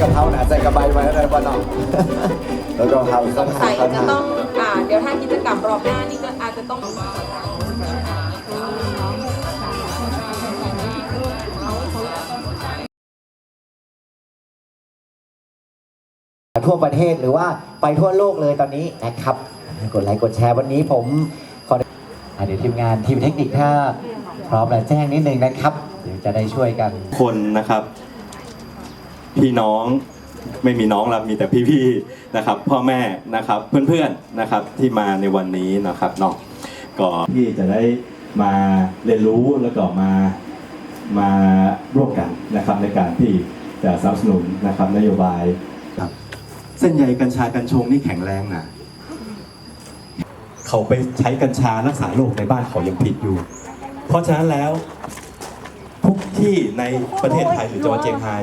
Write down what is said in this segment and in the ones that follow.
กะเพราหนาใส่กระใบมาแล้วได้ป่ะน้องแล้วก็เขาสงสัจะต้องอ่าเดี๋ยวถ้ากิจกรรมรอบหน้านี่ก็อาจจะต้องทั่วประเทศหรือว่าไปทั่วโลกเลยตอนนี้นะครับ กดไลค์กดแชร์วันนี้ผมขอเดี๋ยวทีมงานทีมเทคนิคถ้าพร้อมแล้วแจ้งนิดนึงนะครับ เดี๋ยวจะได้ช่วยกัน คนนะครับ พี่น้องไม่มีน้องแล้วมีแต่พี่ๆนะครับ พ่อแม่นะครับเพื่อนๆนะครับที่มาในวันนี้นะครับเนาะก็ที่จะได้มาเรียนรู้แล้วก็มามาร่วมกันนะครับในการที่จะสนับสนุนนะครับนโยบายครับเส้นใยกัญชากัญชงนี่แข็งแรงนะเขาไปใช้กัญชารักษาโรคในบ้านเขายังผิดอยู่ เพราะฉะนั้นแล้วทุกที่ในประเทศไทยหรือจังหวัดเชียงราย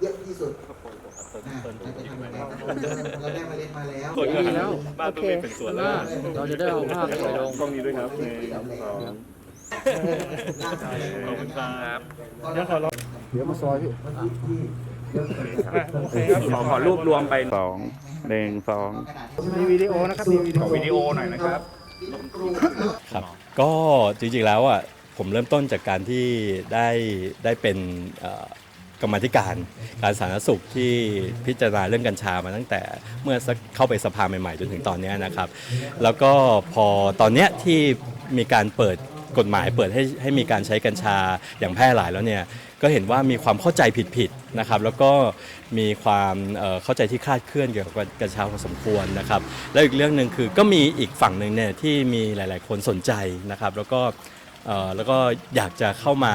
เยอะที่สุดอะเราจะทำยังไงเราได้มาเรียนมาแล้วดีแล้วโอเคเราจะได้เอาภาพไปลง กล้องนี้ด้วยครับขอบคุณครับ เดี๋ยวขอลองขอขอรูปรวมไปสองหนึ่งสอง มีวิดีโอนะครับมีวิดีโอวิดีโอหน่อยนะครับ ครับก็จริงๆแล้วอะผมเริ่มต้นจากการที่ได้ได้เป็นเอ่อ กรรมธิการ การสาธารณสุขที่พิจารณาเรื่องกัญชามาตั้งแต่เมื่อสักเข้าไปสภาใหม่ๆจนถึงตอนนี้นะครับ แล้วก็พอตอนนี้ที่มีการเปิดกฎหมายเปิดให้ให้มีการใช้กัญชาอย่างแพร่หลายแล้วเนี่ยก็เห็นว่ามีความเข้าใจผิดๆนะครับ แล้วก็มีความเเข้าใจที่คลาดเคลื่อนเกี่ยวกับกัญชาพอสมควรนะครับ แล้วอีกเรื่องหนึ่งคือก็มีอีกฝั่งหนึ่งเนี่ยที่มีหลาย ๆ คนสนใจนะครับ แล้วก็ แล้วก็อยากจะเข้ามา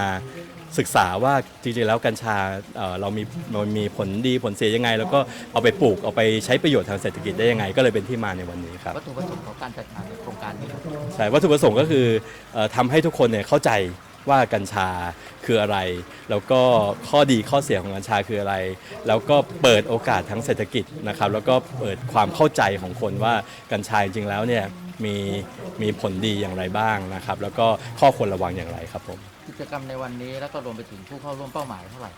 ศึกษาว่าจริงๆแล้วกัญชาเอ่อเรามีมันมีผลดีผลเสียยังไง แล้วก็เอาไปปลูกเอาไปใช้ประโยชน์ทางเศรษฐกิจได้ยังไง ก็เลยเป็นที่มาในวันนี้ครับวัตถุประสงค์ของการจัดงานในโครงการนี้ครับใช่วัตถุประสงค์ก็คือเอ่อทำให้ทุกคนเนี่ยเข้าใจว่ากัญชาคืออะไร แล้วก็ข้อดีข้อเสียของกัญชาคืออะไร แล้วก็เปิดโอกาสทั้งเศรษฐกิจนะครับ แล้วก็เปิดความเข้าใจของคนว่ากัญชาจริงๆแล้วเนี่ย มีมีผลดีอย่างไรบ้างนะครับ แล้วก็ข้อควรระวังอย่างไรครับผมกิจกรรมในวันนี้แล้วก็รวมไปถึงผู้เข้าร่วมเป้าหมายเท่าไหร่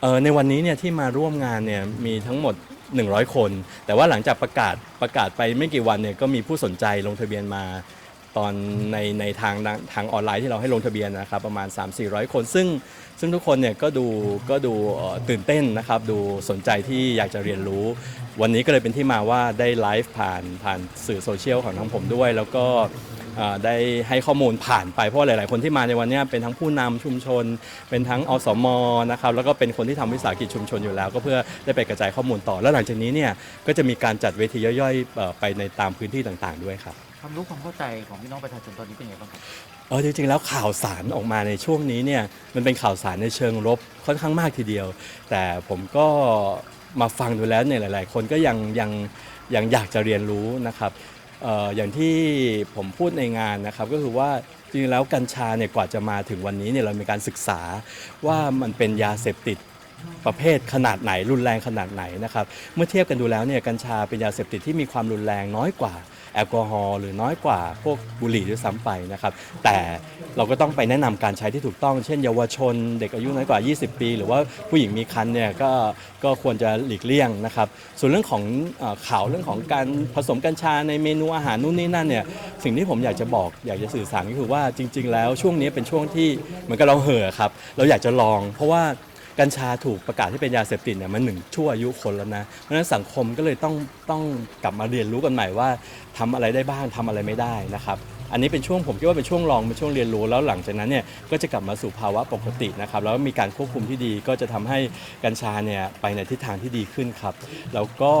เอ่อในวันนี้เนี่ยที่มาร่วมงานเนี่ยมีทั้งหมด 100 คน แต่ว่าหลังจากประกาศประกาศไปไม่กี่วันเนี่ยก็มีผู้สนใจลงทะเบียนมา ตอนในในทางทางออนไลน์ที่เราให้ลงทะเบียนนะครับประมาณ 3-400 คน ซึ่งซึ่งทุกคนเนี่ยก็ดูก็ดูตื่นเต้นนะครับดูสนใจที่อยากจะเรียนรู้ วันนี้ก็เลยเป็นที่มาว่าได้ไลฟ์ผ่านผ่านสื่อโซเชียลของทางผมด้วย แล้วก็ได้ให้ข้อมูลผ่านไปเพราะหลาย ๆ คนที่มาในวันนี้เป็นทั้งผู้นำชุมชน เป็นทั้งอสมนะครับแล้วก็เป็นคนที่ทำวิสาหกิจชุมชนอยู่แล้ว ก็เพื่อได้ไปกระจายข้อมูลต่อ แล้วหลังจากนี้เนี่ยก็จะมีการจัดเวทีย่อย ๆ ไปในตามพื้นที่ต่าง ๆ ด้วยครับ ความรู้ความเข้าใจของพี่น้องประชาชนตอนนี้เป็นยังไงบ้างครับ เออจริงๆแล้วข่าวสารออกมาในช่วงนี้เนี่ยมันเป็นข่าวสารในเชิงลบค่อนข้างมากทีเดียว แต่ผมก็มาฟังดูแล้วเนี่ยหลาย ๆ คนก็ยังยังยังอยากจะเรียนรู้นะครับเอออย่างที่ผมพูดในงานนะครับก็คือว่าจริงๆแล้วกัญชาเนี่ยกว่าจะมาถึงวันนี้เนี่ยเรามีการศึกษาว่ามันเป็นยาเสพติด ประเภทขนาดไหนรุนแรงขนาดไหนนะครับ เมื่อเทียบกันดูแล้วเนี่ยกัญชาเป็นยาเสพติดที่มีความรุนแรงน้อยกว่า แอลกอฮอล์หรือน้อยกว่าพวกบุหรี่ด้วยซ้ำไปนะครับ แต่เราก็ต้องไปแนะนำการใช้ที่ถูกต้อง เช่นเยาวชน เด็กอายุน้อยกว่า 20 ปี หรือว่าผู้หญิงมีครรภ์เนี่ยก็ก็ควรจะหลีกเลี่ยงนะครับ ส่วนเรื่องของเอ่อข่าวเรื่องของการผสมกัญชาในเมนูอาหารนู่นนี่นั่นเนี่ยสิ่งที่ผมอยากจะบอกอยากจะสื่อสารก็คือว่าจริง ๆ แล้วช่วงนี้เป็นช่วงที่เหมือนกับเราเห่อครับเราอยากจะลอง เพราะว่า กัญชาถูกประกาศให้เป็นยาเสพติดเนี่ยมันหนึ่งชั่วอายุคนแล้วนะเพราะฉะนั้นสังคมก็เลยต้องต้องกลับมาเรียนรู้กันใหม่ว่าทำอะไรได้บ้างทำอะไรไม่ได้นะครับอันนี้เป็นช่วงผมคิดว่าเป็นช่วงลองเป็นช่วงเรียนรู้แล้วหลังจากนั้นเนี่ยก็จะกลับมาสู่ภาวะปกตินะครับแล้วมีการควบคุมที่ดีก็จะทำให้กัญชาเนี่ยไปในทิศทางที่ดีขึ้นครับแล้วก็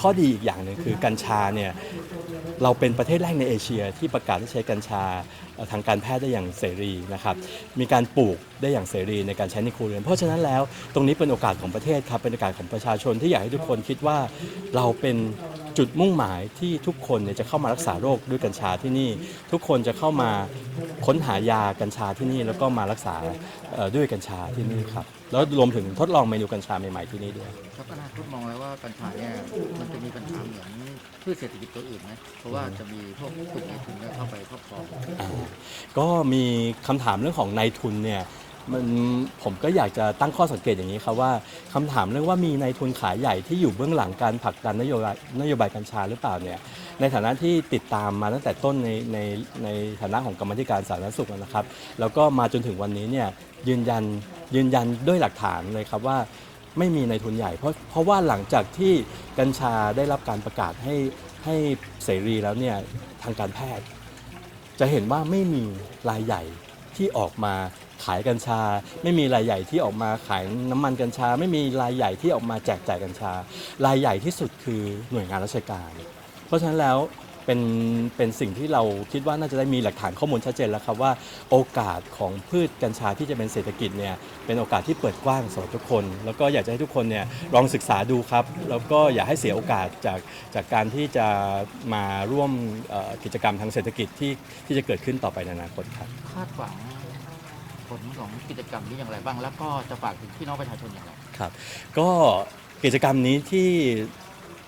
ข้อดีอีกอย่างหนึ่งคือกัญชาเนี่ยเราเป็นประเทศแรกในเอเชียที่ประกาศให้ใช้กัญชาทางการแพทย์ได้อย่างเสรีนะครับมีการปลูกได้อย่างเสรีในการใช้ในครัวเรือน เพราะฉะนั้นแล้วตรงนี้เป็นโอกาสของประเทศครับเป็นโอกาสของประชาชนที่อยากให้ทุกคนคิดว่าเราเป็นจุดมุ่งหมายที่ทุกคนเนี่ยจะเข้ามารักษาโรคด้วยกัญชาที่นี่ ทุกคนจะเข้ามาค้นหายากัญชาที่นี่ แล้วก็มารักษาเอ่อด้วยกัญชาที่นี่ครับแล้วรวมถึงทดลองเมนูกัญชาใหม่ๆที่นี่ด้วยครับอนาคตมองแล้วว่ากัญชาเนี่ยมันจะมีปัญหาเหมือนพืชเศรษฐกิจตัวอื่นไหมเพราะว่าจะมีพวกกลุ่มในทุนเนี่ยเข้าไปครอบครองอ่าก็มีคำถามเรื่องของนายทุนเนี่ยมันผมก็อยากจะตั้งข้อสังเกตอย่างนี้ครับว่าคำถามเรื่องว่ามีนายทุนขายใหญ่ที่อยู่เบื้องหลังการผลักดันนโยบายนโยบายกัญชาหรือเปล่าเนี่ยในฐานะที่ติดตามมาตั้งแต่ต้นในในในฐานะของกรรมธิการสาธารณสุขนะครับ แล้วก็มาจนถึงวันนี้เนี่ยยืนยันยืนยันด้วยหลักฐานเลยครับว่าไม่มีในทุนใหญ่เพราะเพราะว่าหลังจากที่กัญชาได้รับการประกาศให้ให้เสรีแล้วเนี่ยทางการแพทย์ จะเห็นว่าไม่มีรายใหญ่ที่ออกมาขายกัญชา ไม่มีรายใหญ่ที่ออกมาขายน้ำมันกัญชา ไม่มีรายใหญ่ที่ออกมาแจกจ่ายกัญชา รายใหญ่ที่สุดคือหน่วยงานราชการ เพราะฉะนั้นแล้ว เป็นเป็นสิ่งที่เราคิดว่าน่าจะได้มีหลักฐานข้อมูลชัดเจนแล้วครับว่าโอกาสของพืชกัญชาที่จะเป็นเศรษฐกิจเนี่ยเป็นโอกาสที่เปิดกว้างสำหรับทุกคน แล้วก็อยากจะให้ทุกคนเนี่ยลองศึกษาดูครับแล้วก็อย่าให้เสียโอกาสจากจากการที่จะมาร่วมเอ่อกิจกรรมทางเศรษฐกิจที่ที่จะเกิดขึ้นต่อไปในอนาคตครับคาดหวังผลของกิจกรรมนี้อย่างไรบ้าง แล้วก็จะฝากถึงพี่น้องประชาชนอย่างไรครับ ก็กิจกรรมนี้ที่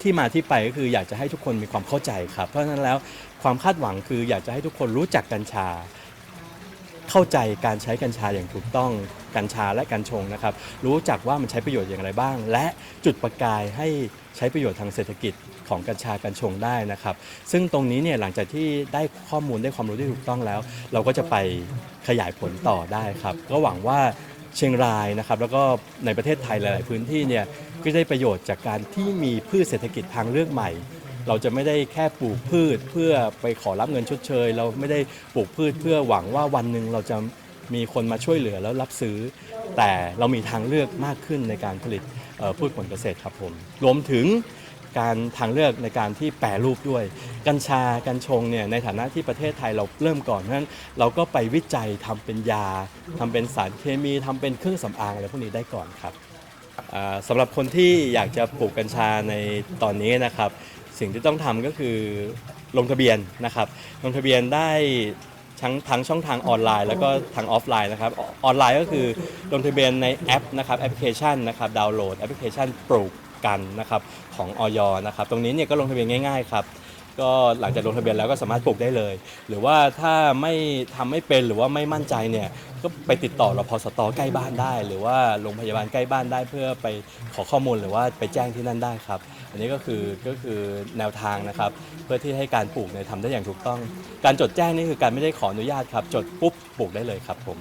ที่มาที่ไปก็คืออยากจะให้ทุกคนมีความเข้าใจครับ เพราะฉะนั้นแล้วความคาดหวังคืออยากจะให้ทุกคนรู้จักกัญชา เข้าใจการใช้กัญชาอย่างถูกต้องกัญชาและกัญชงนะครับ รู้จักว่ามันใช้ประโยชน์อย่างไรบ้าง และจุดประกายให้ใช้ประโยชน์ทางเศรษฐกิจของกัญชากัญชงได้นะครับ ซึ่งตรงนี้เนี่ยหลังจากที่ได้ข้อมูลได้ความรู้ที่ถูกต้องแล้ว เราก็จะไปขยายผลต่อได้ครับ ก็หวังว่า เชียงรายนะครับแล้วก็ในประเทศไทยหลาย ๆ พื้นที่เนี่ยก็ได้ประโยชน์จากการที่มีพืชเศรษฐกิจทางเลือกใหม่ เราจะไม่ได้แค่ปลูกพืชเพื่อไปขอรับเงินชดเชย เราไม่ได้ปลูกพืชเพื่อหวังว่าวันหนึ่งเราจะมีคนมาช่วยเหลือแล้วรับซื้อ แต่เรามีทางเลือกมากขึ้นในการผลิตพืชผลเกษตรครับผมรวมถึง การทางเลือกในการที่แปรรูปด้วย กัญชากัญชงเนี่ยในฐานะที่ประเทศไทยเราเริ่มก่อนนั้น เราก็ไปวิจัยทำเป็นยาทำเป็นสารเคมีทำเป็นเครื่องสำอางอะไรพวกนี้ได้ก่อนครับอ่าสำหรับคนที่อยากจะปลูกกัญชาในตอนนี้นะครับ สิ่งที่ต้องทำก็คือลงทะเบียนนะครับลงทะเบียนได้ทั้งทั้งช่องทางออนไลน์แล้วก็ทางออฟไลน์นะครับออนไลน์ก็คือลงทะเบียนในแอปนะครับแอปพลิเคชันนะครับดาวน์โหลดแอปพลิเคชันปลูก กันนะครับของออยนะครับตรงนี้เนี่ยก็ลงทะเบียนง่ายๆครับก็หลังจากลงทะเบียนแล้วก็สามารถปลูกได้เลย หรือว่าถ้าไม่ทำไม่เป็นหรือว่าไม่มั่นใจเนี่ยก็ไปติดต่อรพสตใกล้บ้านได้ หรือว่าโรงพยาบาลใกล้บ้านได้เพื่อไปขอข้อมูลหรือว่าไปแจ้งที่นั่นได้ครับ อันนี้ก็คือก็คือแนวทางนะครับ เพื่อที่ให้การปลูกเนี่ยทำได้อย่างถูกต้อง การจดแจ้งนี่คือการไม่ได้ขออนุญาตครับ จดปุ๊บปลูกได้เลยครับผม